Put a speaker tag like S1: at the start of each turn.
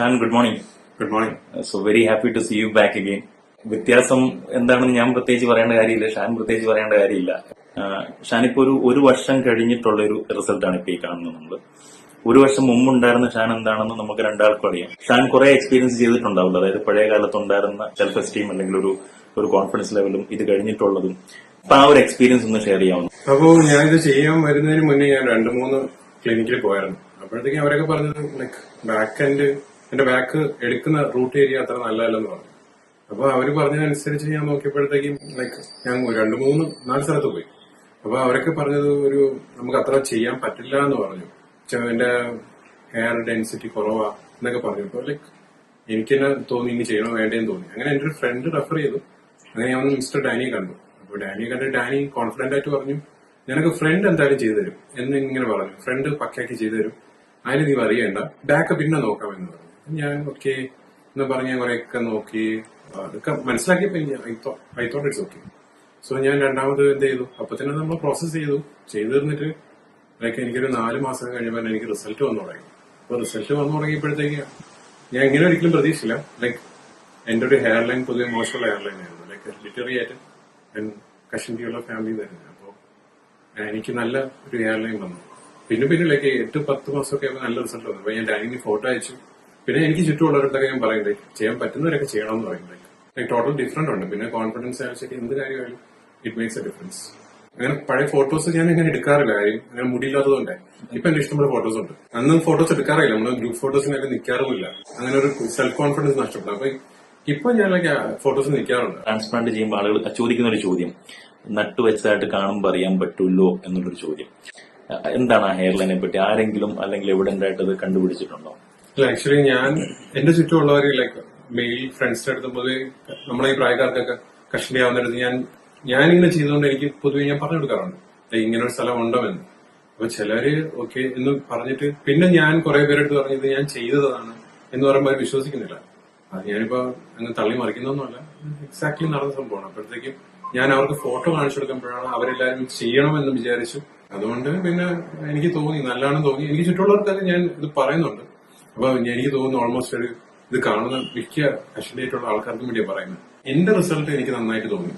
S1: Shan good morning.
S2: Good morning.
S1: So very happy to see you back again വ്യത്യാസം എന്താണെന്ന് ഞാൻ പ്രത്യേകിച്ച് പറയേണ്ട കാര്യമില്ല. ഷാൻ പ്രത്യേകിച്ച് പറയേണ്ട കാര്യമില്ല. ആ, ഷാൻ ഇപ്പോൾ ഒരു ഒരു വർഷം കഴിഞ്ഞിട്ടുള്ള ഒരു റിസൾട്ടാണ് ഇപ്പോൾ ഈ കാണുന്നത് നമ്മൾ ഒരു വർഷം മുമ്പ് ഉണ്ടായിരുന്ന ഷാൻ എന്താണെന്ന് നമുക്ക് രണ്ടാൾക്കും അറിയാം. ഷാൻ കുറെ എക്സ്പീരിയൻസ് ചെയ്തിട്ടുണ്ടാവില്ല. അതായത് പഴയ കാലത്ത് ഉണ്ടായിരുന്ന സെൽഫ് എസ്റ്റീം അല്ലെങ്കിൽ ഒരു ഒരു കോൺഫിഡൻസ് ലെവലും ഇത് കഴിഞ്ഞിട്ടുള്ളതും. അപ്പൊ ആ ഒരു എക്സ്പീരിയൻസ് ഒന്ന് ഷെയർ ചെയ്യാവുന്നു
S2: അപ്പോ ഞാനിത് ചെയ്യാൻ വരുന്നതിന് മുന്നേ ഞാൻ രണ്ട് മൂന്ന് ക്ലിനിക്കിൽ പോയായിരുന്നു. അപ്പോഴത്തേക്കും അവരൊക്കെ പറഞ്ഞത് ലൈക്ക് ബാക്ക് എൻഡ് എന്റെ ബാക്ക് എടുക്കുന്ന റൂട്ട് ഏരിയ അത്ര നല്ലതല്ലെന്ന് പറഞ്ഞു. അപ്പൊ അവർ പറഞ്ഞതനുസരിച്ച് ഞാൻ നോക്കിയപ്പോഴത്തേക്കും ലൈക്ക് ഞാൻ രണ്ട് മൂന്ന് നാല് സ്ഥലത്ത് പോയി. അപ്പൊ അവരൊക്കെ പറഞ്ഞത് ഒരു നമുക്ക് അത്ര ചെയ്യാൻ പറ്റില്ല എന്ന് പറഞ്ഞു. എന്റെ ഹെയർ ഡെൻസിറ്റി കുറവാ എന്നൊക്കെ പറഞ്ഞു. അപ്പൊ ലൈക്ക് എനിക്ക് തന്നെ തോന്നി ഇനി ചെയ്യണോ വേണ്ടേന്ന് തോന്നി. അങ്ങനെ എന്റെ ഒരു ഫ്രണ്ട് റെഫർ ചെയ്തു. അങ്ങനെ ഞാൻ മിസ്റ്റർ ഡാനിയെ കണ്ടു. അപ്പൊ ഡാനിയെ കണ്ട് ഡാനി കോൺഫിഡന്റ് ആയിട്ട് പറഞ്ഞു നിനക്ക് ഫ്രണ്ട് എന്തായാലും ചെയ്തു തരും എന്ന് ഇങ്ങനെ പറഞ്ഞു. ഫ്രണ്ട് പക്കയാക്കി ചെയ്തു തരും. അതിന് നീ അറിയണ്ട ബാക്ക് പിന്നെ നോക്കാമെന്ന് പറഞ്ഞു. ഞാൻ ഓക്കെ എന്ന് പറഞ്ഞ് കുറെയൊക്കെ നോക്കി. അതൊക്കെ മനസ്സിലാക്കിയപ്പോ I thought it's okay so ഞാൻ രണ്ടാമത് എന്ത് ചെയ്തു? അപ്പൊ തന്നെ നമ്മൾ പ്രോസസ് ചെയ്തു. ചെയ്തു തീർന്നിട്ട് ലൈക്ക് എനിക്കൊരു നാല് മാസം കഴിഞ്ഞപ്പോൾ എനിക്ക് റിസൾട്ട് വന്നു തുടങ്ങി. അപ്പൊ റിസൾട്ട് വന്നു തുടങ്ങിയപ്പോഴത്തേക്ക് ഞാൻ ഇങ്ങനെ ഒരിക്കലും പ്രതീക്ഷിച്ചില്ല. ലൈക്ക് എന്റെ ഒരു ഹെയർ ലൈൻ പൊതുവെ മോശമുള്ള ഹെയർ ലൈൻ ആയിരുന്നു. ലൈക്ക് ലിറ്ററി ആയിട്ട് ഞാൻ കഷണ്ടിയുള്ള ഫാമിലി തന്നെ അപ്പോ എനിക്ക് നല്ല ഒരു ഹെയർ ലൈൻ വന്നു. പിന്നെ പിന്നെ ലൈക്ക് എട്ട് പത്ത് മാസമൊക്കെ ആയപ്പോൾ നല്ല റിസൾട്ട് വന്നു. അപ്പൊ ഞാൻ ഡാനിങ്ങിന് ഫോട്ടോ അയച്ചു. പിന്നെ എനിക്ക് ചുറ്റുമുള്ളവരുടെ ഞാൻ പറയുന്നത് ചെയ്യാൻ പറ്റുന്നവരൊക്കെ ചെയ്യണം എന്ന് ലൈക്ക് ടോട്ടൽ ഡിഫറെന്റ് ഉണ്ട്. പിന്നെ കോൺഫിഡൻസ് ശരി എന്ത് കാര്യമായാലും ഇറ്റ് മേക്സ് എ ഡിഫറൻസ് അങ്ങനെ പഴയ ഫോട്ടോസ് ഞാൻ ഇങ്ങനെ എടുക്കാറില്ല. കാര്യം അങ്ങനെ മുടിയില്ലാത്തതുകൊണ്ട് ഇപ്പൊ എന്റെ ഇഷ്ടമുള്ള ഫോട്ടോസ് ഉണ്ട്. അന്നും ഫോട്ടോസ് എടുക്കാറില്ല. നമ്മൾ ഗ്രൂപ്പ് ഫോട്ടോസിനൊക്കെ നിൽക്കാറുമില്ല അങ്ങനെ ഒരു സെൽഫ് കോൺഫിഡൻസ് നഷ്ടപ്പെട്ടു. അപ്പൊ ഇപ്പൊ ഞാൻ ലൈക്ക് ഫോട്ടോസ് നിൽക്കാറുണ്ട്
S1: ട്രാൻസ്പ്ലാന്റ് ചെയ്യുമ്പോൾ ആളുകൾ ചോദിക്കുന്ന ഒരു ചോദ്യം. നട്ടു വെച്ചതായിട്ട് കാണുമ്പോൾ അറിയാൻ പറ്റുമല്ലോ എന്നുള്ളൊരു ചോദ്യം. എന്താണ് ആ ഹെയർ ലൈനെ പറ്റി? ആരെങ്കിലും അല്ലെങ്കിൽ എവിടെ ആയിട്ട് അത് കണ്ടുപിടിച്ചിട്ടുണ്ടോ?
S2: ആക്ച്വലി ഞാൻ എന്റെ ചുറ്റുമുള്ളവര് ലൈക്ക് മെയിൽ ഫ്രണ്ട്സിന്റെ അടുത്ത് പൊതുവെ നമ്മളെ ഈ പ്രായക്കാർക്കൊക്കെ കഷ്ടി ആവുന്നിടത്ത് ഞാൻ ഞാൻ ഇങ്ങനെ ചെയ്തുകൊണ്ട് എനിക്ക് പൊതുവെ ഞാൻ പറഞ്ഞു കൊടുക്കാറുണ്ട്. "ദേ ഇങ്ങനെ ഒരു സ്ഥലം ഉണ്ടോ എന്ന് അപ്പൊ ചിലര് ഓക്കെ എന്ന് പറഞ്ഞിട്ട് പിന്നെ ഞാൻ കുറെ പേരെടുത്ത് പറഞ്ഞത് ഞാൻ ചെയ്തതാണ് എന്ന് പറയുമ്പോൾ അവർ വിശ്വസിക്കുന്നില്ല. അത് ഞാനിപ്പോ അങ്ങ് തള്ളി മറിക്കുന്നൊന്നുമല്ല. എക്സാക്ട്ലി നടന്ന സംഭവമാണ്. അപ്പോഴത്തേക്കും ഞാൻ അവർക്ക് ഫോട്ടോ കാണിച്ചു കൊടുക്കുമ്പോഴാണ് അവരെല്ലാരും ചെയ്യണമെന്ന് വിചാരിച്ചു. അതുകൊണ്ട് പിന്നെ എനിക്ക് തോന്നി നല്ലതാണെന്ന് തോന്നി. എനിക്ക് ചുറ്റുമുള്ളവർക്കൊക്കെ ഞാൻ ഇത് പറയുന്നുണ്ട്. അപ്പൊ എനിക്ക് തോന്നുന്നു ഓൾമോസ്റ്റ് ഒരു ഇത് കാണുന്ന മിക്ക അശ്വലിയായിട്ടുള്ള ആൾക്കാർക്കും വേണ്ടിയാണ് പറയുന്നത്. എന്റെ റിസൾട്ട് എനിക്ക് നന്നായിട്ട് തോന്നി.